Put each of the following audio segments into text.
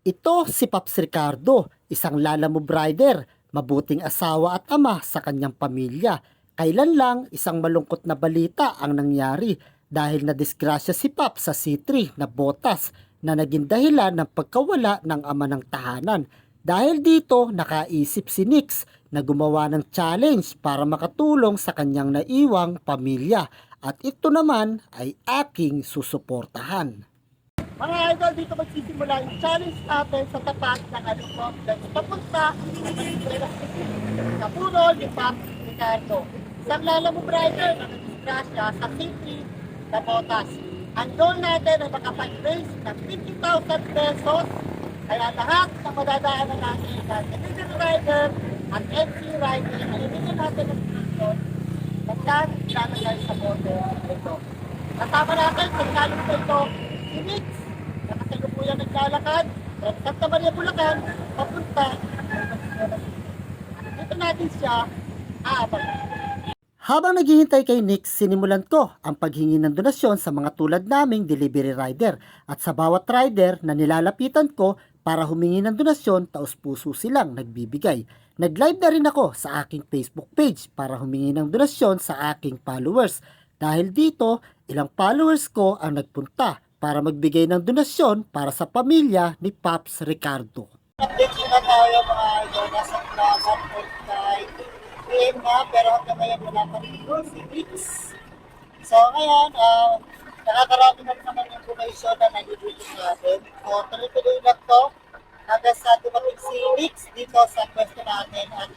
Ito si Paps Ricardo, isang lalamove rider, mabuting asawa at ama sa kanyang pamilya. Kailan lang isang malungkot na balita ang nangyari dahil nadisgrasya si Paps sa C3 na botas na naging dahilan ng pagkawala ng ama ng tahanan. Dahil dito, nakaisip si Nix na gumawa ng challenge para makatulong sa kanyang naiwang pamilya at ito naman ay aking susuportahan. Mga idol, dito magsisimula yung challenge natin sa tapat ng Alupop dahil papunta sa puno ni Pop Ricardo. Isang lalamove rider na nagdisgrasya sa city na Botas. Ang goal natin ay makapag-raise ng 50,000 pesos kaya lahat na madadaanan natin na delivery rider at MC rider ay bigyan natin ng tuition Magkaan ilalagay sa bote ito. Kasama natin sa challenge na ito, si Mix, na kasalukuyan naglalakad from Santa Maria, Bulacan, papunta dito natin siya aabang. Habang naghihintay kay Nick, sinimulan ko ang paghingi ng donasyon sa mga tulad naming delivery rider at sa bawat rider na nilalapitan ko para humingi ng donasyon, taos puso silang nagbibigay. Nag-live na rin ako sa aking Facebook page para humingi ng donasyon sa aking followers. Dahil dito, ilang followers ko ang nagpunta para magbigay ng donasyon para sa pamilya ni Paps Ricardo. Update ko na tayo mga idol, nasa 1.9 PM na, pero hanggang ngayon wala pa rin doon si Mix. So ngayon, uh, nakakarami na naman yung donation na nagigito natin. So tuloy-tuloy lang to hanggang sa dumating si Mix dito sa pwesto natin at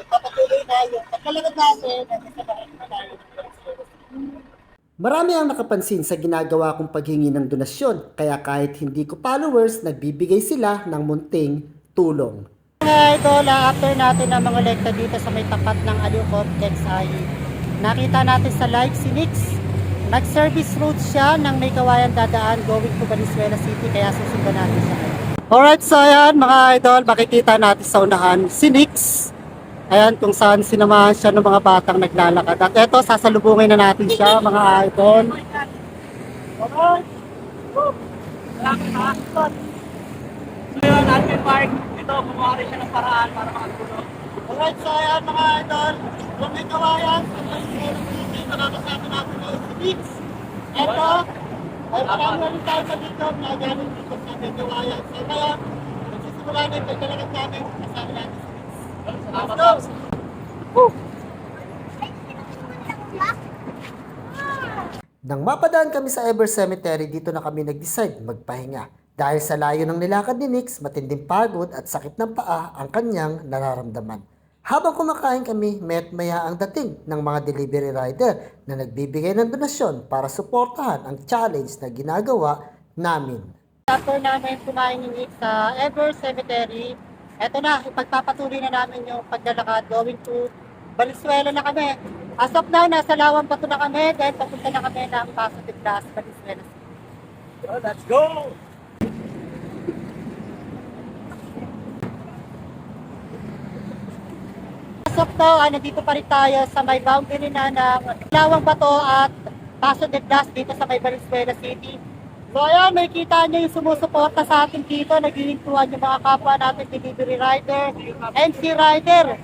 magpapatuloy na yung pagkalagad natin hanggang sa tayo Marami ang nakapansin sa ginagawa kong paghingi ng donasyon, kaya kahit hindi ko followers, nagbibigay sila ng munting tulong. Mga idol, after natin na mga lekta dito sa may tapat ng Aliw Complex ay nakita natin sa live si Nix. Nag-service route siya ng may kawayan dadaan going to Valenzuela City kaya susundan natin siya. Alright, so ayan mga idol, makikita natin sa unahan si Nix. Ayan kung saan sinamahan siya ng mga batang naglalakad. At eto, sasalubungin na natin siya mga idol. Ngayon, Alvin Park, ito, gumawa rin siya ng paraan para makatulong. Alright, so ayan mga idol, kung may kawayan, kung may dito nakasama natin ngayon si Vince. Eto, ay marami rin tayo sa dito na galing dito sa may kawayan. So ngayon, magsisimula na yung pagdalagan namin kasama natin Let's go! Nang mapadaan kami sa Ever Cemetery, dito na kami nag-decide magpahinga. Dahil sa layo ng nilakad ni Nix, matinding pagod at sakit ng paa ang kanyang nararamdaman. Habang kumakain kami, mayat maya ang dating ng mga delivery rider na nagbibigay ng donasyon para suportahan ang challenge na ginagawa namin. After namin kumain ni Nick sa Ever Cemetery, eto na, ipagpapatuloy na namin yung paglalakad going to Valenzuela na kami. As of now, nasa Lawang Bato na kami dahil papunta na kami ng Paso de Blas, Valenzuela. So, let's go! As of now, ah, nandito pa rin tayo sa may boundary na ng Lawang Bato at Paso de Blas dito sa may Valenzuela City. So ayan, may kita nyo yung sumusuporta sa atin dito. Naghihintuan yung mga kapwa natin, delivery rider, MC rider.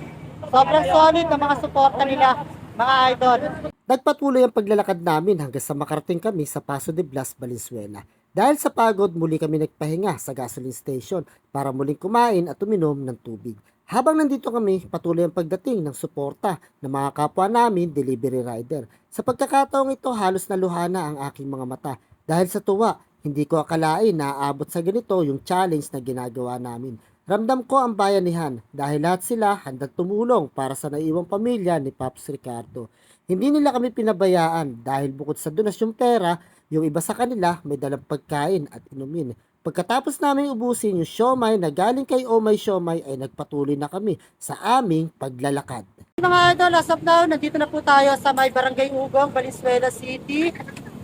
Sobrang solid ng mga suporta nila, mga idol. Nagpatuloy ang paglalakad namin hanggang sa makarating kami sa Paso de Blas, Valenzuela. Dahil sa pagod, muli kami nagpahinga sa gasoline station para muling kumain at uminom ng tubig. Habang nandito kami, patuloy ang pagdating ng suporta ng mga kapwa namin, delivery rider. Sa pagkakataong ito, halos naluhana ang aking mga mata. Dahil sa tuwa, hindi ko akalain na aabot sa ganito yung challenge na ginagawa namin. Ramdam ko ang bayanihan dahil lahat sila handang tumulong para sa naiwang pamilya ni Paps Ricardo. Hindi nila kami pinabayaan dahil bukod sa donasyong pera, yung iba sa kanila may dalang pagkain at inumin. Pagkatapos namin ubusin yung siomay na galing kay Omay Siomay ay nagpatuloy na kami sa aming paglalakad. Mga idol, as of now, nandito na po tayo sa may Barangay Ugong, Valenzuela City.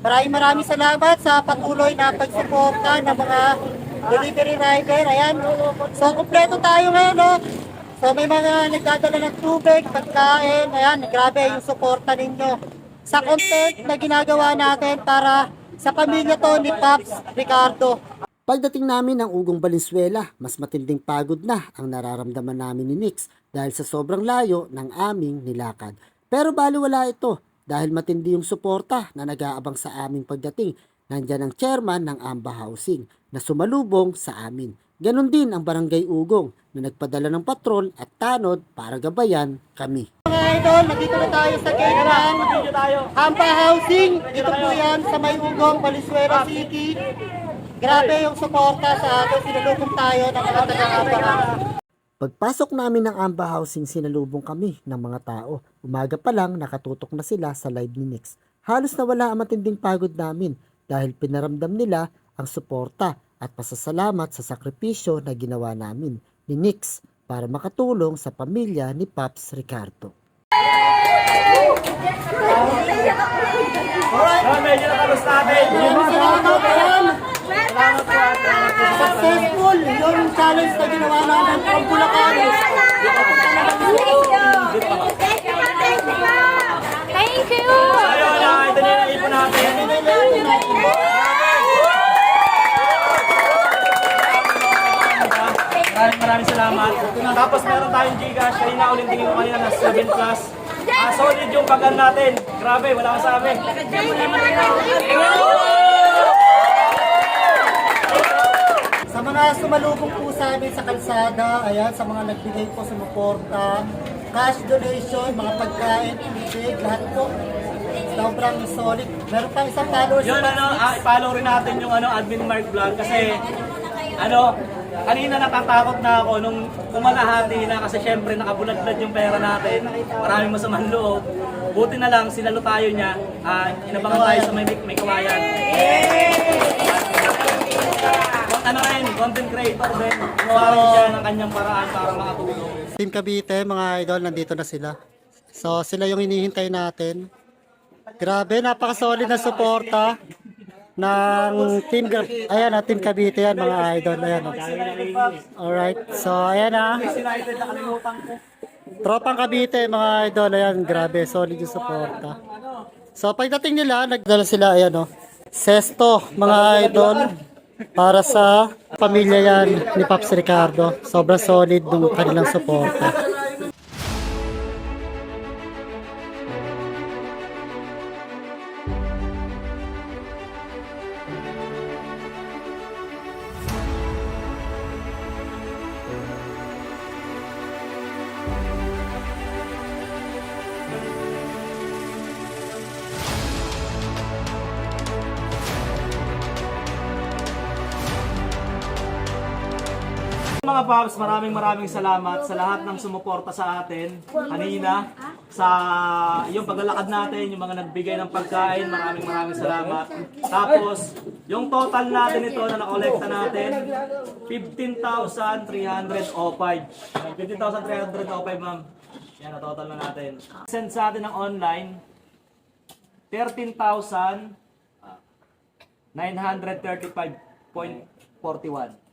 Maraming maraming salamat sa patuloy na pagsuporta ng mga delivery rider. Ayan, so kumpleto tayo ngayon, no? So may mga nagdadala ng tubig, pagkain, ayan, grabe yung suporta ninyo sa content na ginagawa natin para sa pamilya to ni Pops Ricardo. Pagdating namin ng Ugong Valenzuela, mas matinding pagod na ang nararamdaman namin ni Nix dahil sa sobrang layo ng aming nilakad. Pero baliwala ito dahil matindi yung suporta na nag-aabang sa aming pagdating. Nandyan ang chairman ng Amba Housing na sumalubong sa amin. Ganon din ang Barangay Ugong na nagpadala ng patrol at tanod para gabayan kami. Mga idol, nandito na tayo sa gate ng. Hampa Housing. Dito po yan sa May Ugong, Valenzuela City. Grabe yung suporta sa atin. Sinulubong tayo ng mga taga-Hampa Housing. Pagpasok namin ng Amba Housing, sinalubong kami ng mga tao. Umaga pa lang, nakatutok na sila sa live ni Nix. Halos nawala ang matinding pagod namin dahil pinaramdam nila ang suporta at pasasalamat sa sakripisyo na ginawa namin ni Nix para makatulong sa pamilya ni Paps Ricardo. Natin. Successful yung challenge na ginawa namin from Bulacan. Thank you! Ayun na, ito na yung ipon natin. Maraming maraming salamat. Tapos meron tayong Gcash. Kanina ulit tingin ko kanina na 7 plus. Ah, solid yung pagan natin. Grabe, wala sabi. Sa mga sumalubong po sa amin sa kalsada, ayan, sa mga nagbigay po sumuporta, cash donation, mga pagkain, tubig, lahat po. Sobrang solid. Meron pa isang followers Yun ano, ah, i-follow rin natin yung ano, admin Mark Vlog kasi ano, kanina natatakot na ako nung kumalahati na kasi syempre nakabuladlad yung pera natin. Maraming masamang loob. Buti na lang, sinalo tayo niya. Ah, inabangan tayo sa may, may kawayan. Ano rin, content creator din. Gumawa rin siya ng kanyang paraan para makatulong. Team Cavite, mga idol, nandito na sila. So, sila yung hinihintay natin. Grabe, napaka-solid na suporta ng Team Ayan na, Team Cavite yan, mga idol. Ayan. oh. Alright, so ayan na. Ko. Tropang Cavite, mga idol. Ayan, grabe, solid yung suporta. So, pagdating nila, nagdala sila, ayan o. Sesto, mga idol. Para sa pamilya yan ni Paps Ricardo. Sobrang solid ng kanilang suporta. Mga Paps, maraming maraming salamat sa lahat ng sumuporta sa atin kanina sa yung paglalakad natin, yung mga nagbigay ng pagkain, maraming maraming salamat. Tapos, yung total natin ito na nakolekta natin, 15,305. 15,305 ma'am. Yan na total na natin. Send sa atin ng online, 13,000 935.41.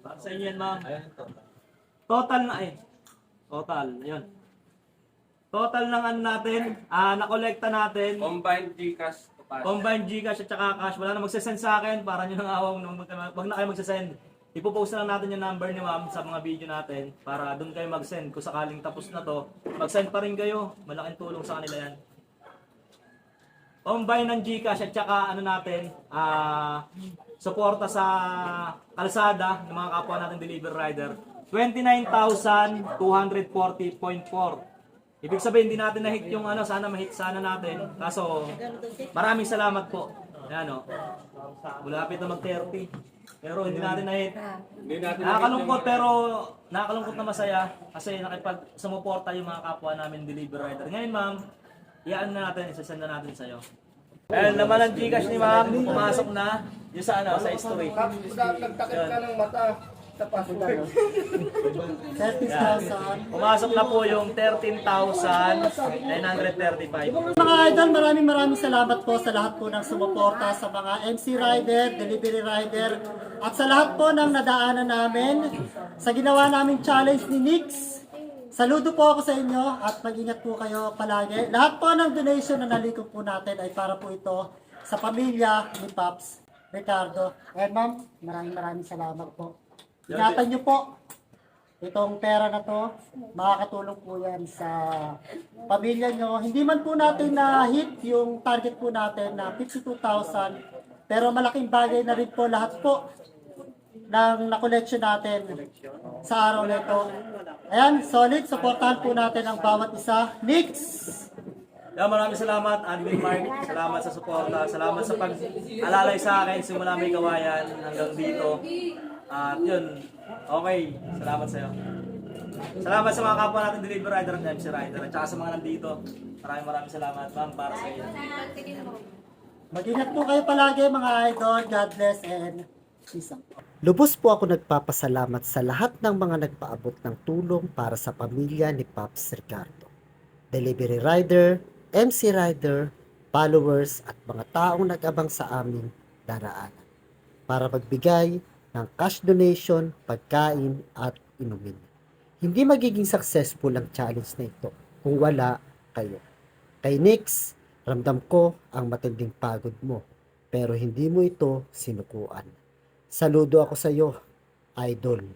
Para sa inyo yan, ma'am. total. na eh. Total, yun. Total ng ano natin, ah, nakolekta natin, Combined Gcash to cash. combined Gcash at saka cash. Wala na magsasend sa akin para nyo nang awang nung magka- wag na kayo magsasend. Ipopost na lang natin yung number ni ma'am sa mga video natin para doon kayo mag-send. Kung sakaling tapos na to, mag-send pa rin kayo. Malaking tulong sa kanila yan. Combine ng Gcash at saka ano natin, ah suporta sa kalsada ng mga kapwa natin delivery rider. 29,240.4. Ibig sabihin, hindi natin na-hit yung ano, sana ma-hit sana natin. Kaso, maraming salamat po. Ayan o. Malapit na mag-30. Pero hindi natin na-hit. Nakakalungkot pero nakakalungkot na masaya kasi nakipag sumuporta yung mga kapwa namin delivery rider. Ngayon ma'am, iyan na natin, isasend na natin sa'yo. Ayan, laman ng Gcash ni ma'am, pumasok na yung sa ano, sa history. Nagtakip ka ng mata. Tapos 30,000. Pumasok na po yung 13,935. Mga idol, maraming maraming salamat po sa lahat po ng sumuporta sa mga MC rider, delivery rider, at sa lahat po ng nadaanan namin sa ginawa naming challenge ni Nix. Saludo po ako sa inyo at mag-ingat po kayo palagi. Lahat po ng donation na nalikot po natin ay para po ito sa pamilya ni Pops Ricardo. And ma'am, maraming maraming salamat po. Ingatan niyo po itong pera na to. Makakatulong po yan sa pamilya nyo. Hindi man po natin na hit yung target po natin na 52,000. Pero malaking bagay na rin po lahat po ng na-collection natin sa araw na ito. Ayan, solid. Supportahan po natin ang bawat isa. Next! Yan, maraming salamat, Admin Mark. Salamat sa suporta. Salamat sa pag-alalay sa akin simula may kawayan hanggang dito. At yun, okay. Salamat sa'yo. Salamat sa mga kapwa natin delivery rider at MC rider. At saka sa mga nandito. Maraming maraming salamat, ma'am, para sa iyo. Mag-ingat po kayo palagi mga idol. God bless and peace out. Lubos po ako nagpapasalamat sa lahat ng mga nagpaabot ng tulong para sa pamilya ni Pops Ricardo. Delivery rider, MC rider, followers at mga taong nag-abang sa aming daraanan para magbigay ng cash donation, pagkain at inumin. Hindi magiging successful ang challenge na ito kung wala kayo. Kay Nix, ramdam ko ang matinding pagod mo pero hindi mo ito sinukuan. Saludo ako sa iyo, idol.